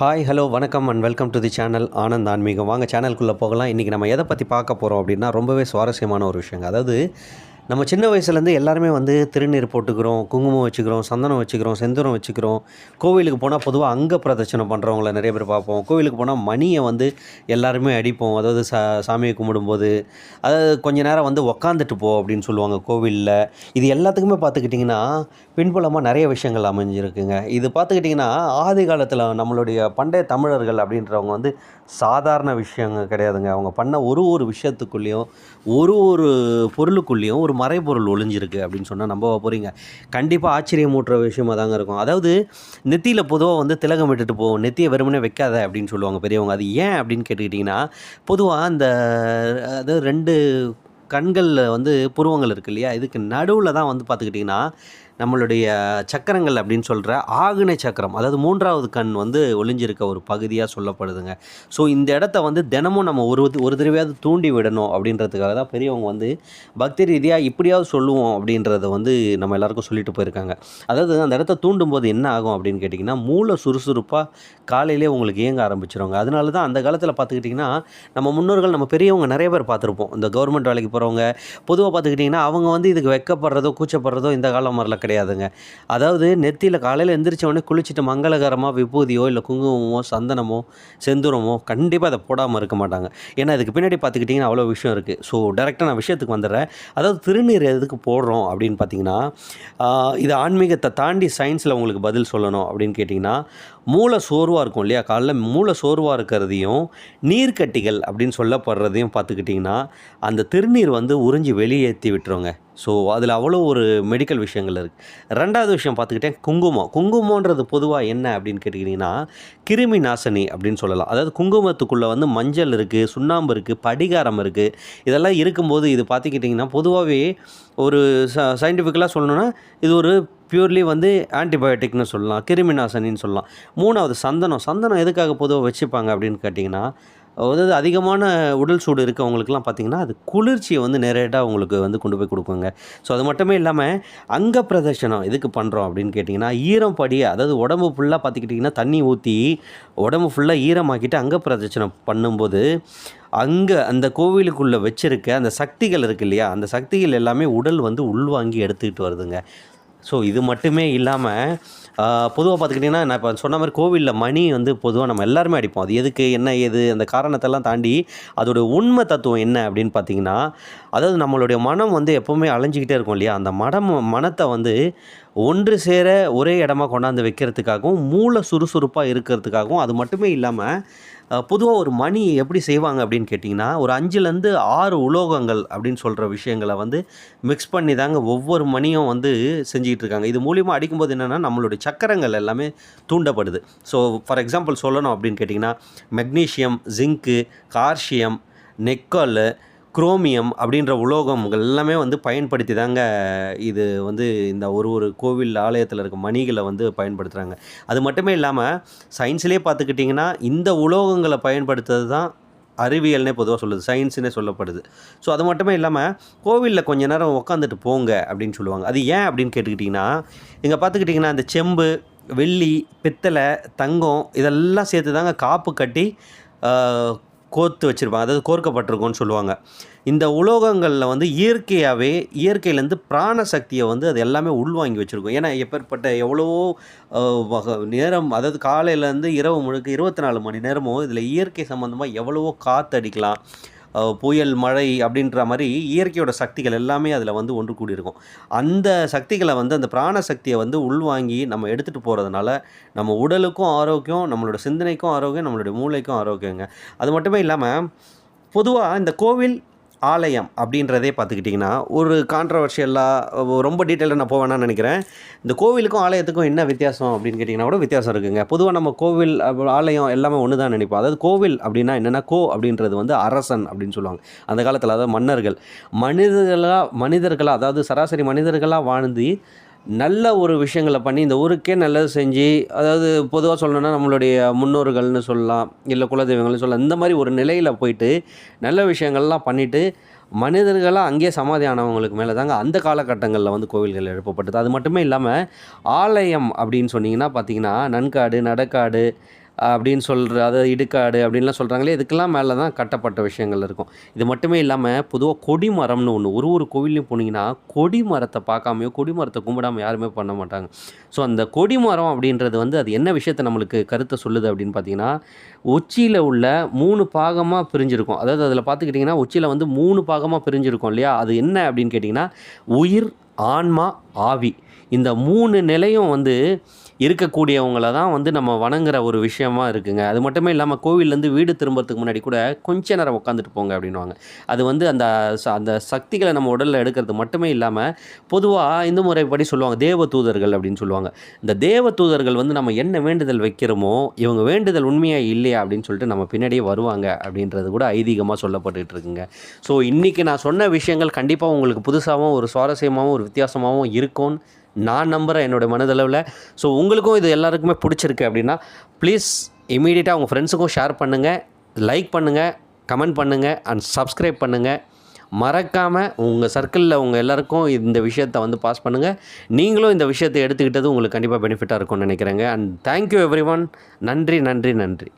Hi hello வணக்கம் and welcome to the channel Anand ஆன்மீகம் வாங்க சேனலுக்குள்ளே போகலாம். இன்றைக்கி நம்ம எதை பற்றி பார்க்க போகிறோம் அப்படின்னா ரொம்பவே சுவாரஸ்யமான ஒரு விஷயங்க. அதாவது நம்ம சின்ன வயசுலேருந்து எல்லாருமே வந்து திருநீர் போட்டுக்கிறோம் குங்குமம் வச்சுக்கிறோம் சந்தனம் வச்சுக்கிறோம் செந்தூரம் வச்சுக்கிறோம். கோவிலுக்கு போனால் பொதுவாக அங்க பிரதட்சணம் பண்ணுறவங்கள நிறைய பேர் பார்ப்போம். கோவிலுக்கு போனால் மணியை வந்து எல்லாருமே அடிப்போம். அதாவது சா சாமியை கும்பிடும்போது அதாவது கொஞ்ச நேரம் வந்து உக்காந்துட்டு போ அப்படின்னு சொல்லுவாங்க கோவிலில். இது எல்லாத்துக்குமே பார்த்துக்கிட்டிங்கன்னா பின்புலமாக நிறைய விஷயங்கள் அமைஞ்சிருக்குங்க. இது பார்த்துக்கிட்டிங்கன்னா ஆதி காலத்தில் நம்மளுடைய பண்டைய தமிழர்கள் அப்படின்றவங்க வந்து சாதாரண விஷயங்க கிடையாதுங்க. அவங்க பண்ண ஒரு ஒரு விஷயத்துக்குள்ளேயும் ஒரு ஒரு பொருளுக்குள்ளேயும் ஒரு மறைபொருள் ஒளிஞ்சிருக்கு அப்படின்னு சொன்னால் நம்ப போகிறீங்க கண்டிப்பாக ஆச்சரியமூட்டுற விஷயமா தாங்க இருக்கும். அதாவது நெத்தியில் பொதுவாக வந்து திலகம் விட்டுட்டு போவோம் நெத்தியை வெறுமனே வைக்காத அப்படின்னு சொல்லுவாங்க பெரியவங்க. அது ஏன் அப்படின்னு கேட்டுக்கிட்டிங்கன்னா பொதுவாக அந்த அதாவது ரெண்டு கண்களில் வந்து புருவங்கள் இருக்கு இல்லையா? இதுக்கு நடுவில் தான் வந்து பார்த்துக்கிட்டிங்கன்னா நம்மளுடைய சக்கரங்கள் அப்படின்னு சொல்கிற ஆகுனை சக்கரம் அதாவது மூன்றாவது கண் வந்து ஒளிஞ்சிருக்க ஒரு பகுதியாக சொல்லப்படுதுங்க. ஸோ இந்த இடத்த வந்து தினமும் நம்ம ஒரு ஒரு தடவையாவது தூண்டி விடணும் அப்படின்றதுக்காக தான் பெரியவங்க வந்து பக்தி ரீதியாக இப்படியாவது சொல்லுவோம் அப்படின்றத வந்து நம்ம எல்லாருக்கும் சொல்லிட்டு போயிருக்காங்க. அதாவது அந்த இடத்த தூண்டும் போது என்ன ஆகும் அப்படின்னு கேட்டிங்கன்னா மூளை சுறுசுறுப்பாக காலையிலே உங்களுக்கு இயங்க ஆரம்பிச்சிருவாங்க. அதனால தான் அந்த காலத்தில் பார்த்துக்கிட்டிங்கன்னா நம்ம முன்னோர்கள் நம்ம பெரியவங்க நிறைய பேர் பார்த்துருப்போம். இந்த கவர்மெண்ட் வேலைக்கு போகிறவங்க பொதுவாக பார்த்துக்கிட்டிங்கன்னா அவங்க வந்து இதுக்கு வெக்கப்படுறதோ கூச்சப்படுறதோ இந்த காலம் மாதிரிலாம் கிடையாதுங்க. அதாவது நெத்தியில் காலையில் எந்திரிச்ச உடனே குளிச்சுட்டு மங்களகரமாக விபூதியோ இல்லை குங்குமமோ சந்தனமோ செந்துரமோ கண்டிப்பாக அதை போடாமல் இருக்க மாட்டாங்க. ஏன்னா இதுக்கு பின்னாடி பார்த்துக்கிட்டிங்கன்னா அவ்வளோ விஷயம் இருக்குது ஸோ டேரெக்டாக நான் விஷயத்துக்கு வந்துடுறேன். அதாவது திருநீர் எதுக்கு போடுறோம் அப்படின்னு பார்த்தீங்கன்னா இது ஆன்மீகத்தை தாண்டி சயின்ஸில் உங்களுக்கு பதில் சொல்லணும் அப்படின்னு கேட்டிங்கன்னா மூளை சோர்வாக இருக்கும் இல்லையா? காலைல மூளை சோர்வாக இருக்கிறதையும் நீர்க்கட்டிகள் அப்படின்னு சொல்லப்படுறதையும் பார்த்துக்கிட்டிங்கன்னா அந்த திருநீர் வந்து உறிஞ்சி வெளியேற்றி விட்டுருங்க. ஸோ அதில் அவ்வளோ ஒரு மெடிக்கல் விஷயங்கள் இருக்குது ரெண்டாவது விஷயம் பார்த்துக்கிட்டேன் குங்குமம். குங்குமன்றது பொதுவாக என்ன அப்படின்னு கேட்டிங்கன்னா கிருமி நாசினி அப்படின்னு சொல்லலாம். அதாவது குங்குமத்துக்குள்ளே வந்து மஞ்சள் இருக்குது சுண்ணாம்பு இருக்குது படிகாரம் இருக்குது இதெல்லாம் இருக்கும்போது இது பார்த்துக்கிட்டிங்கன்னா பொதுவாகவே ஒரு ச சயின்டிஃபிக்கலாக சொல்லணுன்னா இது ஒரு பியூர்லி வந்து ஆன்டிபயோட்டிக்னு சொல்லலாம் கிருமிநாசனின்னு சொல்லலாம். மூணாவது சந்தனம். சந்தனம் எதுக்காக பொதுவாக வச்சுப்பாங்க அப்படின்னு கேட்டிங்கன்னா அதாவது அதிகமான உடல் சூடு இருக்கவங்களுக்குலாம் பார்த்திங்கன்னா அது குளிர்ச்சியை வந்து நேரடியாக உங்களுக்கு வந்து கொண்டு போய் கொடுக்குங்க. ஸோ அது மட்டுமே இல்லாமல் அங்க பிரதர்ஷனம் எதுக்கு பண்ணுறோம் அப்படின்னு கேட்டிங்கன்னா ஈரம் படிய அதாவது உடம்பு ஃபுல்லாக பார்த்துக்கிட்டிங்கன்னா தண்ணி ஊற்றி உடம்பு ஃபுல்லாக ஈரமாக்கிட்டு அங்க பிரதர்ஷனம் பண்ணும்போது அங்கே அந்த கோவிலுக்குள்ளே வச்சிருக்க அந்த சக்திகள் இருக்கு இல்லையா? அந்த சக்திகள் எல்லாமே உடல் வந்து உள்வாங்கி எடுத்துக்கிட்டு வருதுங்க. ஸோ இது மட்டுமே இல்லாமல் பொதுவாக பார்த்துக்கிட்டிங்கன்னா நான் இப்போ சொன்ன மாதிரி கோவிலில் மணி வந்து பொதுவாக நம்ம எல்லாருமே அடிப்போம். அது எதுக்கு என்ன ஏது அந்த காரணத்தெல்லாம் தாண்டி அதோட உண்மை தத்துவம் என்ன அப்படின்னு பார்த்தீங்கன்னா அதாவது நம்மளுடைய மனம் வந்து எப்போவுமே அலைஞ்சிக்கிட்டே இருக்கும் இல்லையா? அந்த மனம் மனத்தை வந்து ஒன்று சேர ஒரே இடமா கொண்டாந்து வைக்கிறதுக்காகவும் மூளை சுறுசுறுப்பாக இருக்கிறதுக்காகவும் அது மட்டுமே இல்லாமல் பொதுவாக ஒரு மணி எப்படி செய்வாங்க அப்படின்னு கேட்டிங்கன்னா ஒரு அஞ்சுலேருந்து ஆறு உலோகங்கள் அப்படின்னு சொல்கிற விஷயங்களை வந்து மிக்ஸ் பண்ணி தாங்க ஒவ்வொரு மணியும் வந்து செஞ்சுக்கிட்டு இருக்காங்க. இது மூலியமாக அடிக்கும்போது என்னென்னா நம்மளுடைய சக்கரங்கள் எல்லாமே தூண்டப்படுது. ஸோ ஃபார் எக்ஸாம்பிள் சொல்லணும் அப்படின்னு கேட்டிங்கன்னா magnesium zinc calcium nickel chromium அப்படின்ற உலோகம் எல்லாமே வந்து பயன்படுத்தி தாங்க இது வந்து இந்த ஒரு ஒரு கோவில் ஆலயத்தில் இருக்க மணிகளை வந்து பயன்படுத்துகிறாங்க அது மட்டுமே இல்லாமல் சயின்ஸ்லேயே பார்த்துக்கிட்டிங்கன்னா இந்த உலோகங்களை பயன்படுத்துறது தான் அறிவியல்னே பொதுவாக சொல்லுது சயின்ஸ்னே சொல்லப்படுது. ஸோ அது மட்டுமே இல்லாமல் கோவிலில் கொஞ்ச நேரம் உட்காந்துட்டு போங்க அப்படின்னு சொல்லுவாங்க. அது ஏன் அப்படின்னு கேட்டுக்கிட்டிங்கன்னா இங்கே பார்த்துக்கிட்டிங்கன்னா இந்த செம்பு வெள்ளி பித்தளை தங்கம் இதெல்லாம் சேர்த்து தாங்க காப்பு கட்டி கோர்த்து வச்சுருப்பாங்க. அதாவது கோர்க்கப்பட்டிருக்கும்னு சொல்லுவாங்க. இந்த உலோகங்களில் வந்து இயற்கையாகவே இயற்கையிலேருந்து பிராண சக்தியை வந்து அது எல்லாமே உள்வாங்கி வச்சுருக்கும். ஏன்னா எப்பேற்பட்ட எவ்வளவோ வக- நேரம் அதாவது காலையிலேருந்து இரவு முழுக்க இருபத்தி நாலு மணி நேரமும் இதில் இயற்கை சம்மந்தமாக எவ்வளவோ காற்றடிக்கலாம் அடிக்கலாம் புயல் மழை அப்படின்ற மாதிரி இயற்கையோட சக்திகள் எல்லாமே அதில் வந்து ஒன்று கூடியிருக்கும். அந்த சக்திகளை வந்து அந்த பிராண சக்தியை வந்து உள்வாங்கி நம்ம எடுத்துகிட்டு போகிறதுனால நம்ம உடலுக்கும் ஆரோக்கியம் நம்மளோட சிந்தனைக்கும் ஆரோக்கியம் நம்மளுடைய மூளைக்கும் ஆரோக்கியங்க. அது மட்டுமே இல்லாமல் பொதுவாக இந்த கோவில் ஆலயம் அப்படின்றதே பார்த்துக்கிட்டிங்கன்னா ஒரு கான்ட்ரவர்ஷியலாக ரொம்ப டீட்டெயிலாக நான் போவேன்னு நினைக்கிறேன். இந்த கோவிலுக்கும் ஆலயத்துக்கும் என்ன வித்தியாசம் அப்படின்னு கேட்டிங்கன்னா கூட வித்தியாசம் இருக்குங்க. பொதுவாக நம்ம கோவில் ஆலயம் எல்லாமே ஒன்று தான் நினைப்போம். அதாவது கோவில் அப்படின்னா என்னென்னா கோ அப்படின்றது வந்து அரசன் அப்படின்னு சொல்லுவாங்க. அந்த காலத்தில் அதாவது மன்னர்கள். மனிதர்களாக மனிதர்களாக அதாவது சராசரி மனிதர்களாக வாழ்ந்து நல்ல ஒரு விஷயங்களை பண்ணி இந்த ஊருக்கே நல்லது செஞ்சு அதாவது பொதுவாக சொல்லணும்னா நம்மளுடைய முன்னோர்கள்னு சொல்லலாம் இல்லை குலதெய்வங்கள்னு சொல்லலாம் இந்த மாதிரி ஒரு நிலையில் போயிட்டு நல்ல விஷயங்கள்லாம் பண்ணிவிட்டு மனிதர்களாக அங்கேயே சமாதி ஆனவங்களுக்கு மேலே தாங்க அந்த காலகட்டங்களில் வந்து கோவில்கள் எழுப்பப்பட்டது. அது மட்டுமே இல்லாமல் ஆலயம் அப்படின்னு சொன்னிங்கன்னா பார்த்தீங்கன்னா நன்காடு நடக்காடு அப்படின்னு சொல்கிற அதாவது இடுக்காடு அப்படின்லாம் சொல்கிறாங்களே இதுக்கெல்லாம் மேலே தான் கட்டப்பட்ட விஷயங்கள் இருக்கும். இது மட்டுமே இல்லாமல் பொதுவாக கொடிமரம்னு ஒன்று ஒரு ஒரு கோவில்லையும் போனீங்கன்னா கொடி மரத்தை பார்க்காமையோ கொடிமரத்தை கும்பிடாம யாருமே பண்ண மாட்டாங்க. ஸோ அந்த கொடிமரம் அப்படின்றது வந்து அது என்ன விஷயத்தை நம்மளுக்கு கருத்தை சொல்லுது அப்படின்னு பார்த்தீங்கன்னா உச்சியில் உள்ள மூணு பாகமாக பிரிஞ்சிருக்கும். அதாவது அதில் பார்த்துக்கிட்டிங்கன்னா உச்சியில் வந்து மூணு பாகமாக பிரிஞ்சிருக்கும் இல்லையா? அது என்ன அப்படின்னு கேட்டிங்கன்னா உயிர் ஆன்மா ஆவி. இந்த மூணு நிலையும் வந்து இருக்கக்கூடியவங்கள தான் வந்து நம்ம வணங்குற ஒரு விஷயமா இருக்குங்க. அது மட்டுமே இல்லாமல் கோவில்லேருந்து வீடு திரும்புறதுக்கு முன்னாடி கூட கொஞ்ச நேரம் உட்காந்துட்டு போங்க அப்படின்வாங்க அது வந்து அந்த ச- அந்த சக்திகளை நம்ம உடலில் எடுக்கிறது மட்டுமே இல்லாமல் பொதுவாக இந்து முறைப்படி சொல்லுவாங்க தேவ தூதர்கள் அப்படின்னு சொல்லுவாங்க. இந்த தேவ தூதர்கள் வந்து நம்ம என்ன வேண்டுதல் வைக்கிறோமோ இவங்க வேண்டுதல் உண்மையாக இல்லையா அப்படின்னு சொல்லிட்டு நம்ம பின்னாடியே வருவாங்க அப்படின்றது கூட ஐதீகமாக சொல்லப்பட்டுட்டு இருக்குங்க. ஸோ இன்றைக்கி நான் சொன்ன விஷயங்கள் கண்டிப்பாக உங்களுக்கு புதுசாகவும் ஒரு சுவாரஸ்யமாகவும் ஒரு வித்தியாசமாகவும் இருக்கும்னு நான் நம்புகிறேன் என்னோடய மனதளவில். ஸோ உங்களுக்கும் இது எல்லாருக்குமே பிடிச்சிருக்கு அப்படின்னா ப்ளீஸ் இமீடியட்டாக உங்கள் ஃப்ரெண்ட்ஸுக்கும் ஷேர் பண்ணுங்கள் லைக் பண்ணுங்கள் கமெண்ட் பண்ணுங்கள் அண்ட் சப்ஸ்கிரைப் பண்ணுங்கள் மறக்காமல் உங்கள் சர்க்கிளில் உங்கள் எல்லாருக்கும் இந்த விஷயத்தை வந்து பாஸ் பண்ணுங்கள் நீங்களும் இந்த விஷயத்தை எடுத்துக்கிட்டது உங்களுக்கு கண்டிப்பாக பெனிஃபிட்டாக இருக்கும்னு நினைக்கிறேங்க. அண்ட் தேங்க்யூ எவ்ரி ஒன் நன்றி நன்றி நன்றி.